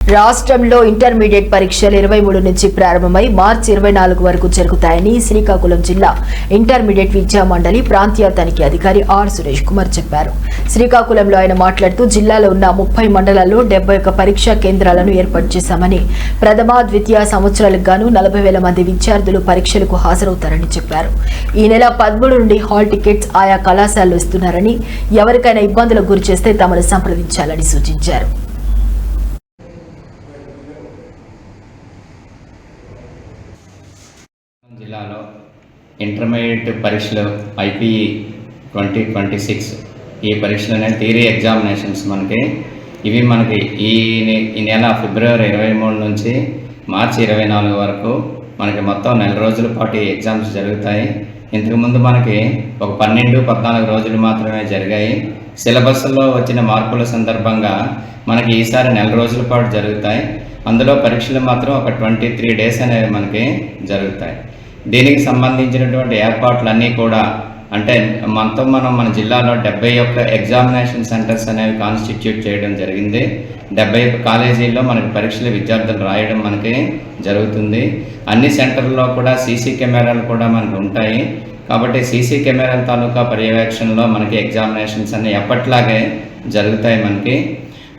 రాష్ట్రంలో ఇంటర్మీడియట్ పరీక్షలు ఇరవై మూడు నుంచి ప్రారంభమై మార్చి ఇరవై నాలుగు వరకు జరుగుతాయని శ్రీకాకుళం జిల్లా ఇంటర్మీడియట్ విద్యా మండలి ప్రాంతీయ తనిఖీ అధికారి ఆర్ సురేష్ కుమార్ చెప్పారు. శ్రీకాకుళంలో ఆయన మాట్లాడుతూ జిల్లాలో ఉన్న ముప్పై మండలాల్లో డెబ్బై ఒక్క పరీక్షా కేంద్రాలను ఏర్పాటు చేశామని ప్రథమ ద్వితీయ సంవత్సరాలకు గాను నలభై వేల మంది విద్యార్థులు పరీక్షలకు హాజరవుతారని చెప్పారు. ఈ నెల పదమూడు నుండి హాల్ టికెట్స్ ఆయా కళాశాలలు ఇస్తున్నారని ఎవరికైనా ఇబ్బందులకు గురి చేస్తే తమను సంప్రదించాలని సూచించారు. జిల్లాలో ఇంటర్మీడియట్ పరీక్షలు ఐపీఈ ట్వంటీ ట్వంటీ సిక్స్ ఈ పరీక్షలు అనేవి థియరీ ఎగ్జామినేషన్స్ మనకి. ఇవి మనకి ఈ నె- ఈ నెల ఫిబ్రవరి ఇరవై మూడు నుంచి మార్చి ఇరవై నాలుగు వరకు మనకి మొత్తం నెల రోజుల పాటు ఈ ఎగ్జామ్స్ జరుగుతాయి. ఇంతకుముందు మనకి ఒక పన్నెండు పద్నాలుగు రోజులు మాత్రమే జరిగాయి. సిలబస్లో వచ్చిన మార్పుల సందర్భంగా మనకి ఈసారి నెల రోజుల పాటు జరుగుతాయి. అందులో పరీక్షలు మాత్రం ఒక ట్వంటీ త్రీ డేస్ అనేవి మనకి జరుగుతాయి. దీనికి సంబంధించినటువంటి ఏర్పాట్లన్నీ కూడా అంటే మనతో మనం మన జిల్లాలో డెబ్బై ఒక్క ఎగ్జామినేషన్ సెంటర్స్ అనేవి కాన్స్టిట్యూట్ చేయడం జరిగింది. డెబ్బై ఒక్క కాలేజీల్లో మనకి పరీక్షలు విద్యార్థులు రాయడం మనకి జరుగుతుంది. అన్ని సెంటర్లో కూడా సీసీ కెమెరాలు కూడా మనకు ఉంటాయి. కాబట్టి సీసీ కెమెరాల తాలూకా పర్యవేక్షణలో మనకి ఎగ్జామినేషన్స్ అన్నీ ఎప్పట్లాగే జరుగుతాయి మనకి.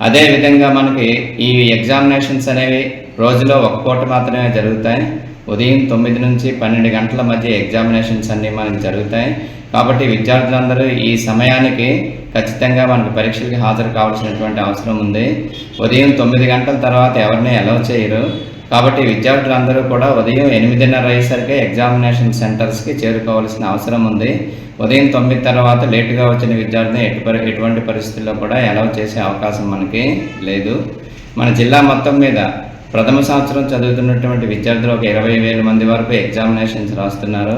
అదే విధంగా మనకి ఈ ఎగ్జామినేషన్స్ అనేవి రోజులో ఒక పూట మాత్రమే జరుగుతాయి. ఉదయం తొమ్మిది నుంచి పన్నెండు గంటల మధ్య ఎగ్జామినేషన్స్ అన్నీ మనకి జరుగుతాయి. కాబట్టి విద్యార్థులందరూ ఈ సమయానికి ఖచ్చితంగా మనకు పరీక్షలకి హాజరు కావాల్సినటువంటి అవసరం ఉంది. ఉదయం తొమ్మిది గంటల తర్వాత ఎవరిని అలౌ చేయరు. కాబట్టి విద్యార్థులందరూ కూడా ఉదయం ఎనిమిదిన్నర అయ్యేసరికి ఎగ్జామినేషన్ సెంటర్స్కి చేరుకోవాల్సిన అవసరం ఉంది. ఉదయం తొమ్మిది తర్వాత లేటుగా వచ్చిన విద్యార్థిని ఎటు ఎటువంటి పరిస్థితుల్లో కూడా అలౌ చేసే అవకాశం మనకి లేదు. మన జిల్లా మొత్తం మీద ప్రథమ సంవత్సరం చదువుతున్నటువంటి విద్యార్థులు ఒక ఇరవై వేల మంది వరకు ఎగ్జామినేషన్స్ రాస్తున్నారు.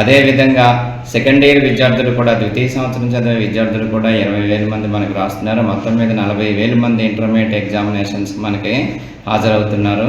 అదేవిధంగా సెకండ్ ఇయర్ విద్యార్థులు కూడా ద్వితీయ సంవత్సరం చదివే విద్యార్థులు కూడా ఇరవై వేల మంది మనకు రాస్తున్నారు. మొత్తం మీద నలభై వేల మంది ఇంటర్మీడియట్ ఎగ్జామినేషన్స్ మనకి హాజరవుతున్నారు.